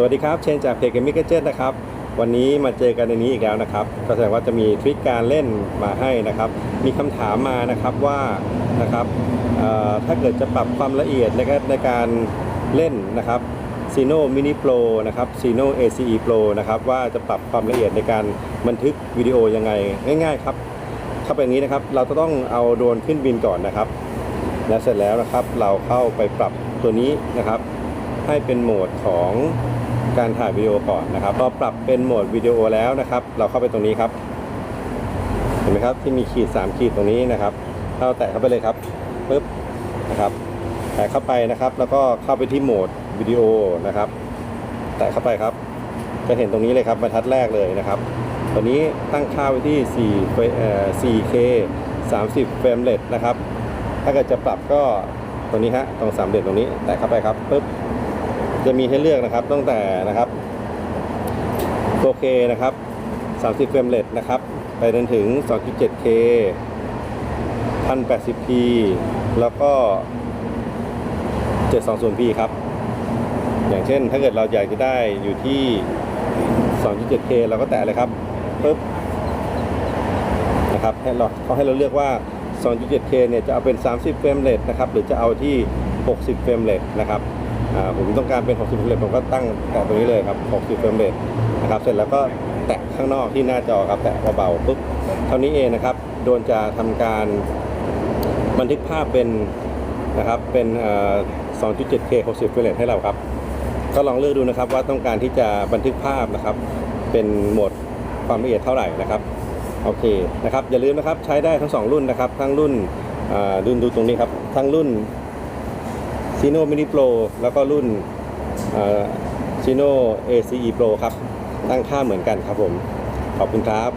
สวัสดีครับ เชนจากเพจเกมมิ่งเจนะครับ วันนี้มาเจอกันในนี้อีกแล้วนะครับ ก็แสดงว่าจะมีทริคการเล่นมาให้นะครับ มีคำถามมานะครับว่านะครับถ้าเกิดจะปรับความละเอียดในการในการเล่นนะครับ c i n o Mini Pro นะครับ c i n o ACE Pro นะครับว่าจะปรับความละเอียดในการบันทึกวิดีโอยังไงง่าย ๆ ครับเข้าไปอย่างนี้นะครับ เราจะต้องเอาโดรนขึ้นบินก่อนนะครับ แล้วเสร็จแล้วนะครับเราเข้าไปปรับตัวนี้นะครับให้เป็นโหมดของ การถ่ายวิดีโอก่อนนะครับพอปรับเป็นโหมดวิดีโอแล้วนะครับ เราเข้าไปตรงนี้ครับ เห็นไหมครับที่มีขีด 3 ขีดตรงนี้นะครับเราแตะเข้าไปเลยครับปึ๊บนะครับ แตะเข้าไปนะครับ แล้วก็เข้าไปที่โหมดวิดีโอนะครับ แตะเข้าไปครับ จะเห็นตรงนี้เลยครับบรรทัดแรกเลยนะครับตัวนี้ตั้งค่าไว้ที่4 4K 30 เฟรมเรทนะครับ ถ้าเกิดจะปรับก็ตรงนี้ฮะ ตรงสามเหลี่ยมตรงนี้ แตะเข้าไปครับปึ๊บ จะมีให้เลือกนะครับตั้งแต่นะครับ 4K นะครับ 30เฟรมเรทนะครับ ไปจนถึง 2.7K 1080p แล้วก็ 720p ครับ อย่างเช่นถ้าเกิดเราอยากจะได้อยู่ที่ 2.7K เราก็แตะเลยครับปึ๊บนะครับให้เราเขาให้เราเลือกว่า 2.7K เนี่ยจะเอาเป็น 30 เฟรมเรทนะครับ หรือจะเอาที่ 60 เฟรมเรทนะครับ ผมต้องการเป็น 60 เฟรมเรทผมก็ตั้งแตะตรงนี้เลยครับ 60 เฟรมเรทนะครับ เสร็จแล้วก็แตะข้างนอกที่หน้าจอครับแตะเบาๆปุ๊บเท่านี้เองนะครับ โดนจะทำการบันทึกภาพเป็นนะครับเป็น 2.7K 60 เฟรมเรทให้เราครับ ก็ลองเลือกดูนะครับว่าต้องการที่จะบันทึกภาพนะครับ เป็นโหมดความละเอียดเท่าไหร่นะครับโอเคนะครับอย่าลืมนะครับใช้ได้ทั้ง 2 รุ่นนะครับ ทั้งรุ่นดูดูตรงนี้ครับทั้งรุ่น ซีโน่มินิโปรแล้วก็รุ่นอ่า c i n o ACE Pro ครับ ตั้งค่าเหมือนกันครับผม ขอบคุณครับ